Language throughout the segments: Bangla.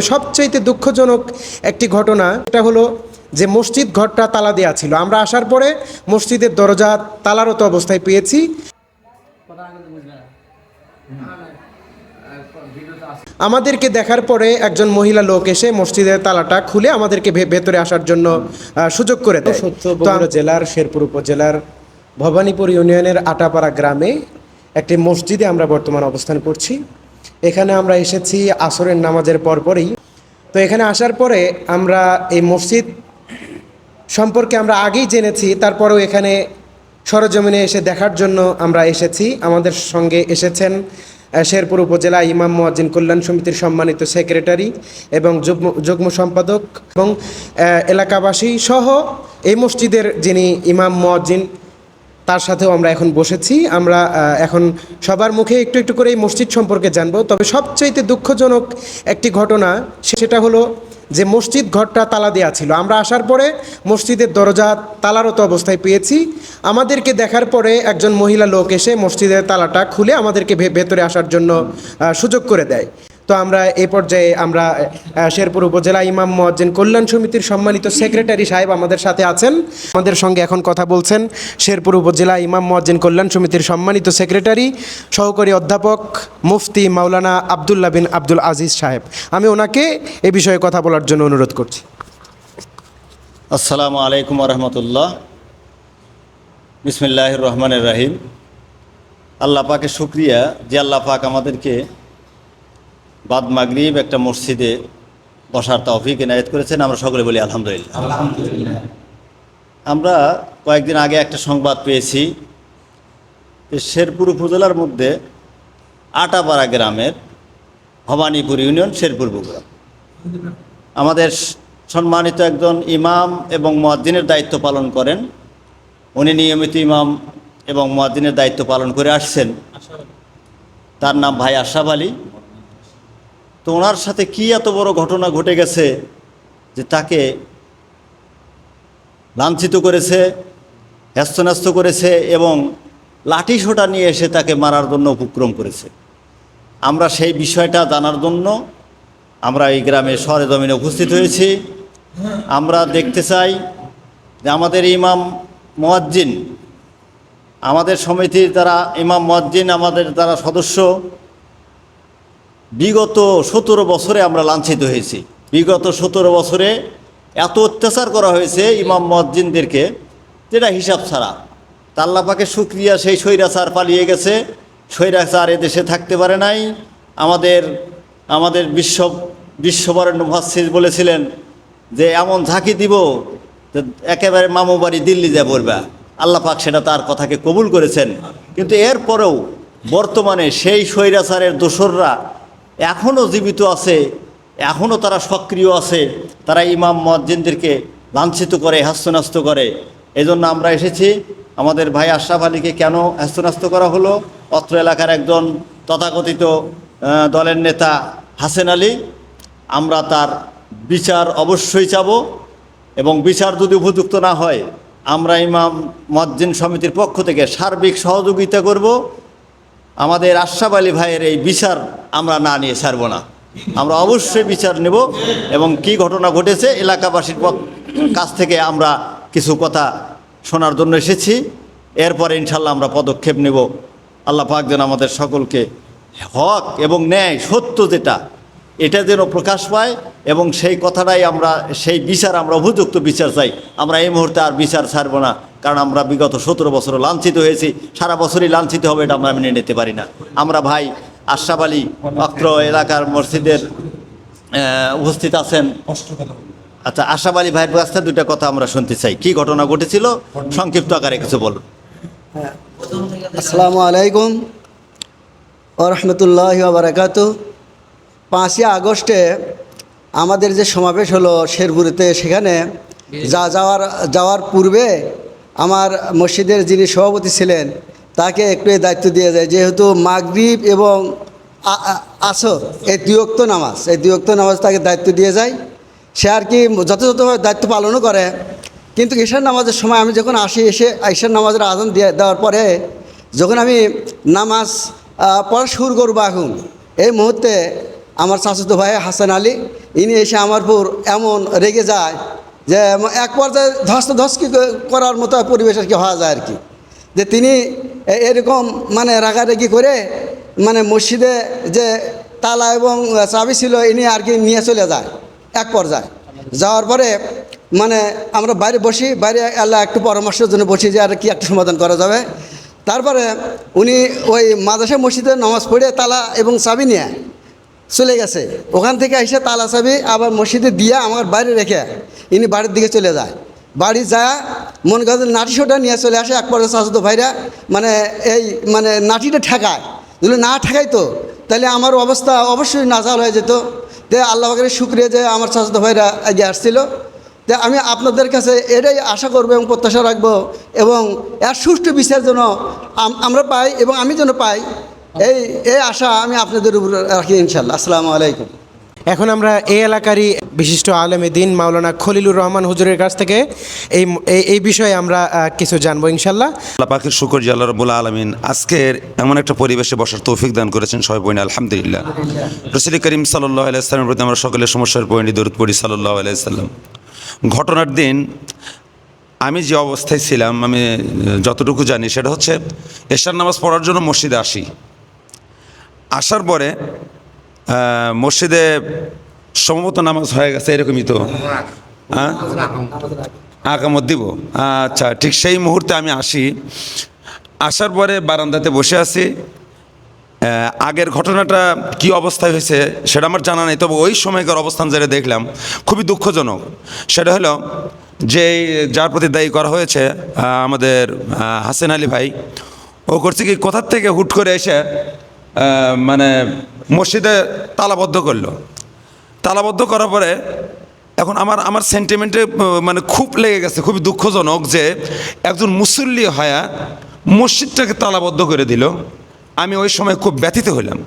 সবচাইতে দুঃখজনক একটি ঘটনা এটা হলো যে মসজিদ ঘরটা তালা দেওয়া ছিল। আমরা আসার পরে মসজিদের দরজা তালারত অবস্থায় পেয়েছি। আমাদেরকে দেখার পরে একজন মহিলা লোক এসে মসজিদের তালাটা খুলে আমাদেরকে ভেতরে আসার জন্য সুযোগ করে দেয়। জেলার শেরপুর উপজেলার ভবানীপুর ইউনিয়নের আটাপাড়া গ্রামে একটি মসজিদে আমরা বর্তমান অবস্থান করছি। এখানে আমরা এসেছি আসরের নামাজের পরপরই। তো এখানে আসার পরে আমরা এই মসজিদ সম্পর্কে আমরা আগেই জেনেছি, তারপরেও এখানে সরজমিনে এসে দেখার জন্য আমরা এসেছি। আমাদের সঙ্গে এসেছেন শেরপুর উপজেলা ইমাম মুয়াজ্জিন কল্যাণ সমিতির সম্মানিত সেক্রেটারি এবং যুগ্ম যুগ্ম সম্পাদক এবং এলাকাবাসী সহ এই মসজিদের যিনি ইমাম মুয়াজ্জিন তার সাথেও আমরা এখন বসেছি। আমরা এখন সবার মুখে একটু একটু করে এই মসজিদ সম্পর্কে জানব। তবে সবচাইতে দুঃখজনক একটি ঘটনা, সেটা হলো যে মসজিদ ঘরটা তালা দেওয়া ছিল। আমরা আসার পরে মসজিদের দরজা তালারত অবস্থায় পেয়েছি। আমাদেরকে দেখার পরে একজন মহিলা লোক এসে মসজিদের তালাটা খুলে আমাদেরকে ভেতরে আসার জন্য সুযোগ করে দেয়। তো আমরা এ পর্যায়ে আমরা শেরপুর উপজেলা ইমাম মুয়াজ্জিন কল্যাণ সমিতির সম্মানিত সেক্রেটারি সাহেব আমাদের সাথে আছেন। আমাদের সঙ্গে এখন কথা বলছেন শেরপুর উপজেলা ইমাম মুয়াজ্জিন কল্যাণ সমিতির সম্মানিত সেক্রেটারি, সহকারী অধ্যাপক মুফতি মাওলানা আবদুল্লাহ বিন আব্দুল আজিজ সাহেব। আমি ওনাকে এ বিষয়ে কথা বলার জন্য অনুরোধ করছি। আসসালামু আলাইকুম রহমতুল্লাহ। বিসমিল্লাহ রহমানের রাহিম। আল্লাহ পাকে শুক্রিয়া যে আল্লাহ পাক আমাদেরকে বাদ মাগরিব একটা মসজিদে বসার তৌফিক এনায়েত করেছেন আমরা সকলে বলি আলহামদুলিল্লাহ। আমরা কয়েকদিন আগে একটা সংবাদ পেয়েছি শেরপুর উপজেলার মধ্যে আটাপাড়া গ্রামের ভবানীপুর ইউনিয়ন শেরপুর বগুড়া। আমাদের সম্মানিত একজন ইমাম এবং মুয়াজ্জিনের দায়িত্ব পালন করেন। উনি নিয়মিত ইমাম এবং মুয়াজ্জিনের দায়িত্ব পালন করে আসছেন। তার নাম ভাই আশরাফ আলী। তো ওনার সাথে কি এত বড় ঘটনা ঘটে গেছে যে তাকে লাঞ্ছিত করেছে হ্যাস্তন্যস্ত করেছে এবং লাঠি সোটা নিয়ে এসে তাকে মারার জন্য উপক্রম করেছে? আমরা সেই বিষয়টা জানার জন্য আমরা এই গ্রামে শহরে জমিনে উপস্থিত হয়েছি। আমরা দেখতে চাই যে আমাদের ইমাম মোয়াজ্জিন, আমাদের সমিতির তারা ইমাম মোয়াজ্জিন, আমাদের তারা সদস্য বিগত সতেরো বছরে আমরা লাঞ্ছিত হয়েছি। বিগত সতেরো বছরে এত অত্যাচার করা হয়েছে ইমাম মজ্জিনদেরকে যেটা হিসাব ছাড়া। তাল্লাপাকে সুক্রিয়া সেই স্বৈরাচার পালিয়ে গেছে। স্বৈরাচার এদেশে থাকতে পারে নাই। আমাদের আমাদের বিশ্ব, বিশ্ববরেণ্য মুহাসির বলেছিলেন যে, এমন ঝাঁকি দিব যে, একেবারে মামু বাড়ি দিল্লি যা বলবা। আল্লাহ পাক সেটা তার কথাকে কবুল করেছেন। কিন্তু এরপরেও বর্তমানে সেই স্বৈরাচারের দোসররা এখনও জীবিত আছে এখনও তারা সক্রিয় আছে, তারা ইমাম মজ্জিনদেরকে লাঞ্ছিত করে হাস্যনাস্ত করে। এই জন্য আমরা এসেছি, আমাদের ভাই আশরাফ আলীকে কেন হাস্যনাস্ত করা হলো? অত্র এলাকার একজন তথাকথিত দলের নেতা হাসেন আলী। আমরা তার বিচার অবশ্যই চাব এবং বিচার যদি উপযুক্ত না হয়, আমরা ইমাম মজ্জিন সমিতির পক্ষ থেকে সার্বিক সহযোগিতা করব। আমাদের আশরাফ আলী ভাইয়ের এই বিচার আমরা না নিয়ে ছাড়ব না। আমরা অবশ্যই বিচার নেব এবং কি ঘটনা ঘটেছে এলাকাবাসীর কাছ থেকে আমরা কিছু কথা শোনার জন্য এসেছি। এরপরে ইনশাল্লাহ আমরা পদক্ষেপ নেব। আল্লাহ পাক যেন আমাদের সকলকে হক এবং ন্যায়, সত্য যেটা, এটা যেন প্রকাশ পায় এবং সেই কথাটাই আমরা, সেই বিচার আমরা উপযুক্ত বিচার চাই। আমরা এই মুহূর্তে আর বিচার ছাড়ব না। কারণ আমরা বিগত সতেরো বছর লাঞ্ছিত হয়েছি। সারা বছরই লাঞ্ছিত হবে এটা আমরা মেনে নিতে পারি না। আমরা ভাই আশরাফ আলী অক্র এলাকার মসজিদের উপস্থিত আছেন। আচ্ছা আশরাফ আলী ভাইয়ের কাছ থেকে দুটা কথা আমরা শুনতে চাই। কি ঘটনা ঘটেছিল? সংক্ষিপ্ত আকারে কিছু বলুন। আসসালামু আলাইকুম রহমতুল্লাহ বারাকাতু পাঁচই আগস্টে আমাদের যে সমাবেশ হলো শেরপুরিতে, সেখানে যা যাওয়ার যাওয়ার পূর্বে আমার মসজিদের যিনি সভাপতি ছিলেন, তাকে একটু এই দায়িত্ব দিয়ে যায়, যেহেতু মাগরিব এবং আসর, এই দুয়ক্ত নামাজ, এই দুয়ক্ত নামাজ তাকে দায়িত্ব দিয়ে যায়। সে আর কি যথাযথভাবে দায়িত্ব পালনও করে। কিন্তু ঈশার নামাজের সময় আমি যখন আসি, এসে ঈশার নামাজের আজান দিয়ে, দেওয়ার পরে যখন আমি নামাজ পড়া শুরু করব এখন, এই মুহূর্তে আমার চাচাতো ভাই হাসান আলী, ইনি এসে আমার উপর এমন রেগে যায় যে এক পর্যায়ে ধস্ত ধস্কি করার মতো পরিবেশ আর কি হওয়া যায় আর কি। যে তিনি এরকম মানে রাগারাগি করে মানে মসজিদে যে তালা এবং চাবি ছিল ইনি আর কি নিয়ে চলে যায় এক পর্যায়ে। যাওয়ার পরে মানে আমরা বাইরে বসি, বাইরে আল্লাহ একটু পরামর্শের জন্য বসি যে আর কি একটা সমাধান করা যাবে। তারপরে উনি ওই মাদ্রাসা মসজিদে নামাজ পড়ে তালা এবং চাবি নিয়ে চলে গেছে। ওখান থেকে এসে তালা চাবি আবার মসজিদে দিয়ে আমার বাইরে রেখে ইনি বাড়ির দিকে চলে যায়। বাড়ি যায়, মনে করেন নাটিশোটা নিয়ে চলে আসে এক পর্যায়ে শাশুত ভাইরা মানে এই মানে নাটিটা ঠেকায়। যদি না, ঠেকাই তো। তাহলে আমার অবস্থা অবশ্যই নাজাল হয়ে যেত। তে আল্লাহ বাকের শুক্রিয়া যে আমার শাশুত ভাইরা এগিয়ে আসছিল। তে আমি আপনাদের কাছে এটাই আশা করব এবং প্রত্যাশা রাখব এবং এর সুষ্ঠু বিচার যেন আমরা পাই এবং আমি যেন পাই। এই এই আশা আমি আপনাদের উপর রাখি ইনশাল্লাহ আসসালামু আলাইকুম। এখন আমরা এই এলাকারই বিশিষ্ট আলেমে দিন মাওলানা খলিলুর রহমান হুজুরের কাছ থেকে এই এই- এই বিষয়ে আমরা কিছু জানব ইনশাল্লাহ আল্লাহ পাখির শুকর আল্লাহ রবুল্লা আলমিন আজকের এমন একটা পরিবেশে বসার তৌফিক দান করেছেন সবাই পয়েন্ট আলহামদুলিল্লাহ। রসুল করিম সাল্লাহ আলাইসলামের প্রতি আমরা সকলের সমস্যার পয়েন্টে দরুদ পড়ি সাল্লাহ আলাইসাল্লাম ঘটনার দিন আমি যে অবস্থায় ছিলাম আমি যতটুকু জানি সেটা হচ্ছে এশার নামাজ পড়ার জন্য মসজিদে আসি। আসার পরে মসজিদে সম্ভবত নামাজ হয়ে গেছে এরকমই তো। হ্যাঁ? আকামত দিব। আচ্ছা ঠিক সেই মুহূর্তে আমি আসি। আসার পরে বারান্দাতে বসে আছি। আগের ঘটনাটা কি অবস্থায় হয়েছে সেটা আমার জানা নেই, তবে ওই সময়কার অবস্থান যেটা দেখলাম খুবই দুঃখজনক। সেটা হলো যে যার প্রতি দায়ী করা হয়েছে আমাদের হাসেন আলী ভাই, ও করছে কি কোথার থেকে হুট করে এসে মানে মসজিদে তালাবদ্ধ করল। তালাবদ্ধ করার পরে এখন আমার আমার সেন্টিমেন্টে মানে খুব লেগে গেছে, খুবই দুঃখজনক যে একজন মুসল্লি হয়া মসজিদটাকে তালাবদ্ধ করে দিল। আমি ওই সময় খুব ব্যথিত হইলাম।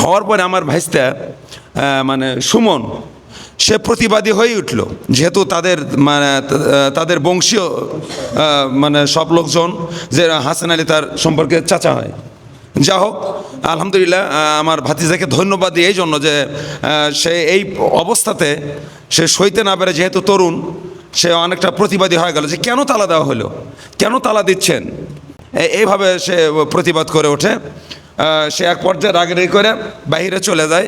হওয়ার পরে আমার ভাইস্তা মানে সুমন, সে প্রতিবাদী হয়ে উঠল, যেহেতু তাদের মানে তাদের বংশীয় মানে সব লোকজন, যে হাসান আলী তার সম্পর্কে চাচা হয়। যা হোক আলহামদুলিল্লাহ আমার ভাতিজাকে ধন্যবাদ দিই এই জন্য যে সে এই অবস্থাতে সে সইতে না পেরে, যেহেতু তরুণ, সে অনেকটা প্রতিবাদী হয়ে গেল যে, কেন তালা দেওয়া হলো? কেন তালা দিচ্ছেন? এইভাবে সে প্রতিবাদ করে ওঠে। সে এক পর্যায়ে রাগেরি করে বাইরে চলে যায়।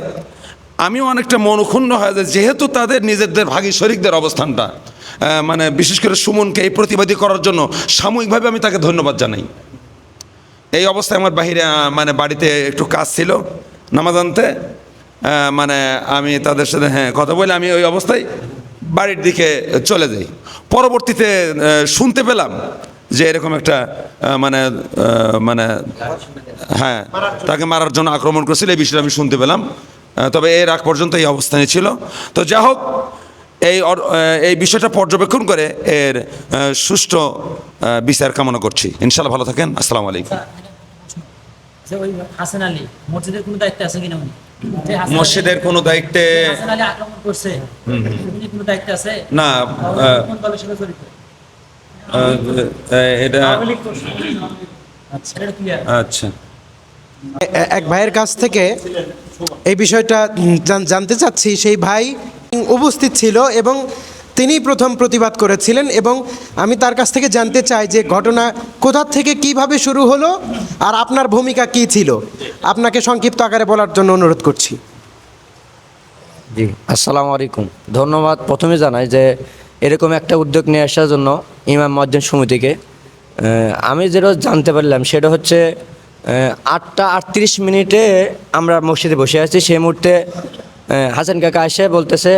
আমিও অনেকটা মনক্ষুণ্ণ হয়ে যায়, যেহেতু তাদের নিজেদের ভাগী শরিকদের অবস্থানটা মানে বিশেষ করে সুমনকে এই প্রতিবাদী করার জন্য সাময়িকভাবে আমি তাকে ধন্যবাদ জানাই। এই অবস্থায় আমার বাহিরে মানে বাড়িতে একটু কাজ ছিল। নামাজ আনতে মানে আমি তাদের সাথে হ্যাঁ কথা বলে আমি ওই অবস্থায় বাড়ির দিকে চলে যাই। পরবর্তীতে শুনতে পেলাম যে এরকম একটা মানে মানে হ্যাঁ তাকে মারার জন্য আক্রমণ করেছিল, এই বিষয়টা আমি শুনতে পেলাম। তবে এর আগ পর্যন্ত এই অবস্থানে ছিল। তো যা হোক এই এই বিষয়টা পর্যবেক্ষণ করে এর সুষ্ঠু বিচার কামনা করছি। ইনশাল্লাহ ভালো থাকেন। আসসালামু আলাইকুম। হাসান আলী মসজিদের কোনো দায়িত্ব আছে কিনা মসজিদের কোনো দায়িত্বে যে হাসান আলী আক্রমণ করছে উনি কোনো দায়িত্ব আছে? না এটা আচ্ছা আচ্ছা। এক ভাইয়ের কাছ থেকে এই বিষয়টা জানতে চাচ্ছি। সেই ভাই উপস্থিত ছিল এবং তিনি প্রথম প্রতিবাদ করেছিলেন এবং আমি তার কাছ থেকে জানতে চাই যে ঘটনা কোথা থেকে কীভাবে শুরু হলো আর আপনার ভূমিকা কি ছিল? আপনাকে সংক্ষিপ্ত আকারে বলার জন্য অনুরোধ করছি। জি, আসসালামু আলাইকুম। ধন্যবাদ প্রথমে জানাই যে এরকম একটা উদ্যোগ নিয়ে আসার জন্য ইমাম মজ্জিদ সমিতিকে। আমি যেটা জানতে পারলাম সেটা হচ্ছে আটটা আটত্রিশ মিনিটে আমরা মসজিদে বসে আছি। সেই মুহূর্তে হাসান কাকা এসে বলতেছে,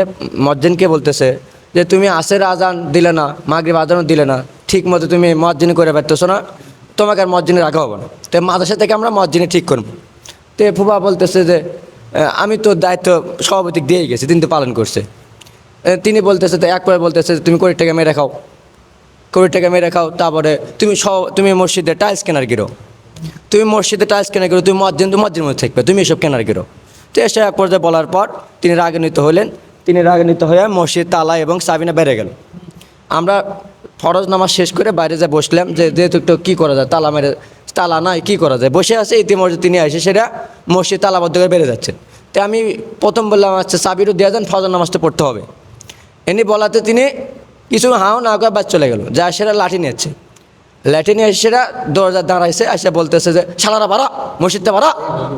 মজ্জিনকে বলতেছে যে, তুমি আসের আজান দিলে না, মাগরিব আজানও দিলে না ঠিক মতো তুমি মজ্জিন করে পারতেছো না, তোমাকে আর মজ্জিনে রাখা হবে না। তো মাদ্রাসা থেকে আমরা মজ্জিনে ঠিক করব। তো ফুবা বলতেছে যে আমি তো দায়িত্ব সভাপতি দিয়েই গেছি তিনি তো পালন করছে। তিনি বলতেছে তো একবার বলতেছে, তুমি কোটি টাকা মেরে খাও কোটি টাকা মেরে খাও, তারপরে তুমি সব তুমি মসজিদে টাইলস কেনার গিরো, তুমি মসজিদে টাইলস কেনার গিরো, তুমি মসজিদ তো মসজিদের মধ্যে থাকবে, তুমি এসব কেনার গিরো। তো এসে এক পর্যায়ে বলার পর তিনি রাগান্বিত হলেন। তিনি রাগান্বিত হয়ে মসজিদ, তালা এবং সাবিনা বেড়ে গেল। আমরা ফরজ নামাজ শেষ করে বাইরে যা বসলাম যে যেহেতু একটু কী করা যায়, তালা মেরে, তালা নাই, কী করা যায়? বসে আছে, ইতিমধ্যে তিনি এসে সেটা মসজিদ তালাবদ্ধ করে বেড়ে যাচ্ছেন। তো আমি প্রথম বললাম আচ্ছা সাবিরও দেওয়া যান ফজর নামাজটা পড়তে হবে। এনি বলাতে তিনি কিছু হাও না করে বাদ চলে গেল। যা সেটা লাঠি নিয়েছে। লাঠি এসেরা এসে সেরা দরজা দাঁড়াইছে, এসে বলতেছে যে সালারা বাড়া, মসজিদটা বাড়া।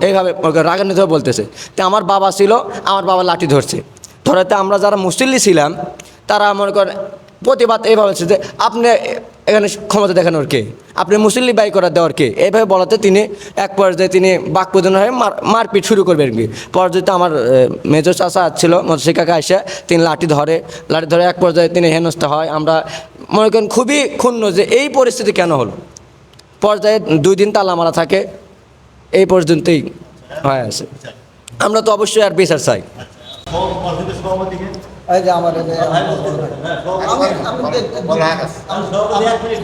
এইভাবে রাগান্বিত হয়ে বলতেছে। তো আমার বাবা ছিল, আমার বাবা লাঠি ধরছে। ধরাতে আমরা যারা মুসল্লি ছিলাম, তারা মনে করেন প্রতিবাদ এইভাবে হচ্ছে যে আপনি এখানে ক্ষমতা দেখানোর কে? আপনি মুসল্লি বাই করার দেওয়ার কে? এইভাবে বলাতে তিনি এক পর্যায়ে তিনি বাকপোদন হয়ে মার, মারপিট শুরু করবেন কি পর্যায়ে আমার মেজর চাষা ছিল মৎস্যিকাকে এসে তিনি লাঠি ধরে লাঠি ধরে এক পর্যায়ে তিনি হেনস্থা হয়। আমরা মনে করেন খুবই ক্ষুণ্ণ যে এই পরিস্থিতি কেন হলো? পর্যায়ে দুই দিন তালা মারা থাকে, এই পর্যন্তই হয়ে আছে। আমরা তো অবশ্যই আর বিচার চাই। এই যে আমার এই যে-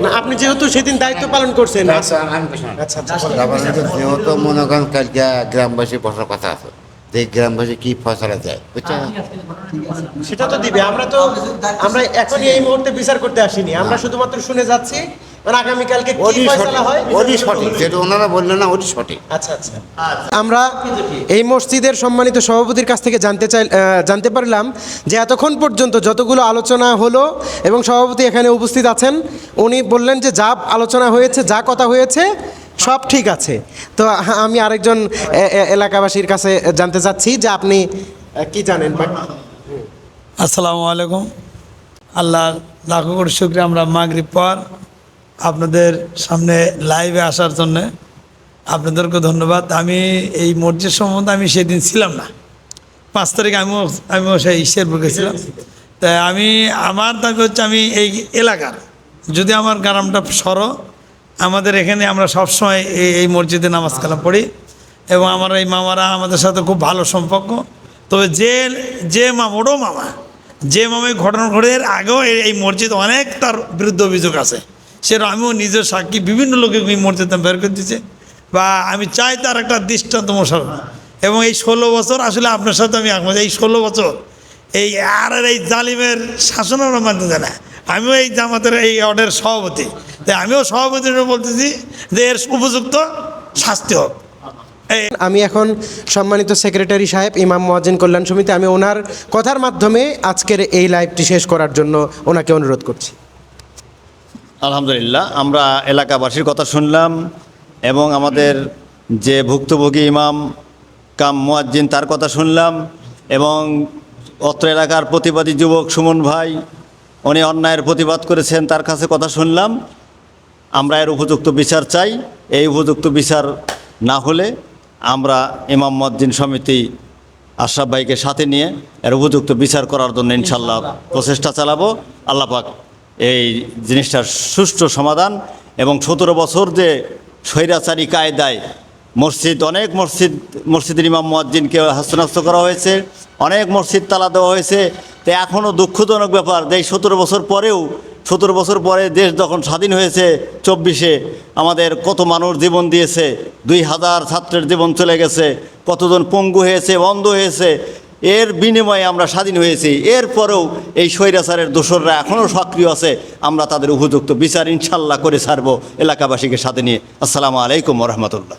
না, আপনি যেহেতু সেদিন দায়িত্ব পালন করছেন আচ্ছা আচ্ছা যেহেতু মনে করেন কালকে গ্রামবাসী বসার কথা আছে যে গ্রামবাসী কি ফসলা যায় বুঝছেন সেটা তো দিবে আমরা তো আমরা এখনই এই মুহূর্তে বিচার করতে আসিনি আমরা শুধুমাত্র শুনে যাচ্ছি মানে আগামীকালকে কি ফয়সালা হয়? সঠিক সঠিক যেটা ওনারা বললেন না ওরই সঠিক। আচ্ছা আচ্ছা। আমরা এই মসজিদের সম্মানিত সভাপতির কাছ থেকে জানতে চাই জানতে পারলাম যে এতক্ষণ পর্যন্ত যতগুলো আলোচনা হলো এবং সভাপতি এখানে উপস্থিত আছেন উনি বললেন যে যা আলোচনা হয়েছে যা কথা হয়েছে সব ঠিক আছে। তো আমি আরেকজন এলাকাবাসীর কাছে জানতে চাচ্ছি যে আপনি কি জানেন? আসসালামু আলাইকুম। আল্লাহ লাখো কোটি শুক্রিয়া আমরা মাগরিব পর আপনাদের সামনে লাইভে আসার জন্য আপনাদেরকে ধন্যবাদ। আমি এই মসজিদ সম্বন্ধে আমি সেদিন ছিলাম না। পাঁচ তারিখ আমিও আমিও সেই শেরপুর গেছিলাম। তাই আমি, আমার দাবি হচ্ছে আমি এই এলাকার, যদি আমার গ্রামটা সর, আমাদের এখানে আমরা সবসময় এই এই মসজিদে নামাজ কালাম পড়ি এবং আমার এই মামারা আমাদের সাথে খুব ভালো সম্পর্ক। তবে যে যে মামা ওরও মামা, যে মামাই ঘটনা ঘটে আগেও এই মসজিদ অনেক তার বিরুদ্ধে অভিযোগ আছে। সেটা আমিও নিজের সাক্ষী, বিভিন্ন লোকে এই মসজিদে বের করে দিচ্ছে বা আমি চাই তার একটা দৃষ্টান্ত মশাল এবং এই ষোলো বছর আসলে আপনার সাথে আমি একমত, এই ষোলো বছর এই আর এই জালিমের শাসন আমরা মানতে চাই না আমিও এই জামাতের এই অর্ডার সভাপতি। তাই আমিও সভাপতি বলতেছি যে এর উপযুক্ত শাস্তি হোক। আমি এখন সম্মানিত সেক্রেটারি সাহেব, ইমাম মোয়াজ্জিন কল্যাণ সমিতি, আমি ওনার কথার মাধ্যমে আজকের এই লাইভটি শেষ করার জন্য ওনাকে অনুরোধ করছি। আলহামদুলিল্লাহ, আমরা এলাকাবাসীর কথা শুনলাম এবং আমাদের যে ভুক্তভোগী ইমাম কাম মুয়াজ্জিন তার কথা শুনলাম এবং অত্র এলাকার প্রতিবাদী যুবক সুমন ভাই, উনি অন্যায়ের প্রতিবাদ করেছেন তার কাছে কথা শুনলাম। আমরা এর উপযুক্ত বিচার চাই, এই উপযুক্ত বিচার না হলে আমরা ইমাম মজ্জিন সমিতি আশরাফ ভাইকে সাথে নিয়ে এর উপযুক্ত বিচার করার জন্য ইনশাল্লাহ প্রচেষ্টা চালাবো। আল্লাহ পাক এই জিনিসটার সুষ্ঠু সমাধান এবং সতেরো বছর যে স্বৈরাচারী কায়দায় মসজিদ, অনেক মসজিদ, মসজিদের ইমাম মুয়াজ্জিনকে হস্তনস্ত করা হয়েছে, অনেক মসজিদ তালা দেওয়া হয়েছে। তো এখনও দুঃখজনক ব্যাপার যে এই সতেরো বছর পরেও, সতেরো বছর পরে দেশ যখন স্বাধীন হয়েছে চব্বিশে, আমাদের কত মানুষ জীবন দিয়েছে, দুই হাজার ছাত্রের জীবন চলে গেছে, কতজন পঙ্গু হয়েছে বন্ধ হয়েছে এর বিনিময়ে আমরা স্বাধীন হয়েছি। এরপরেও এই স্বৈরাচারের দোসররা এখনও সক্রিয় আছে। আমরা তাদের উপযুক্ত বিচার ইনশাল্লাহ করে ছাড়বো এলাকাবাসীকে সাথে নিয়ে। আসসালামু আলাইকুম রহমতুল্লাহ।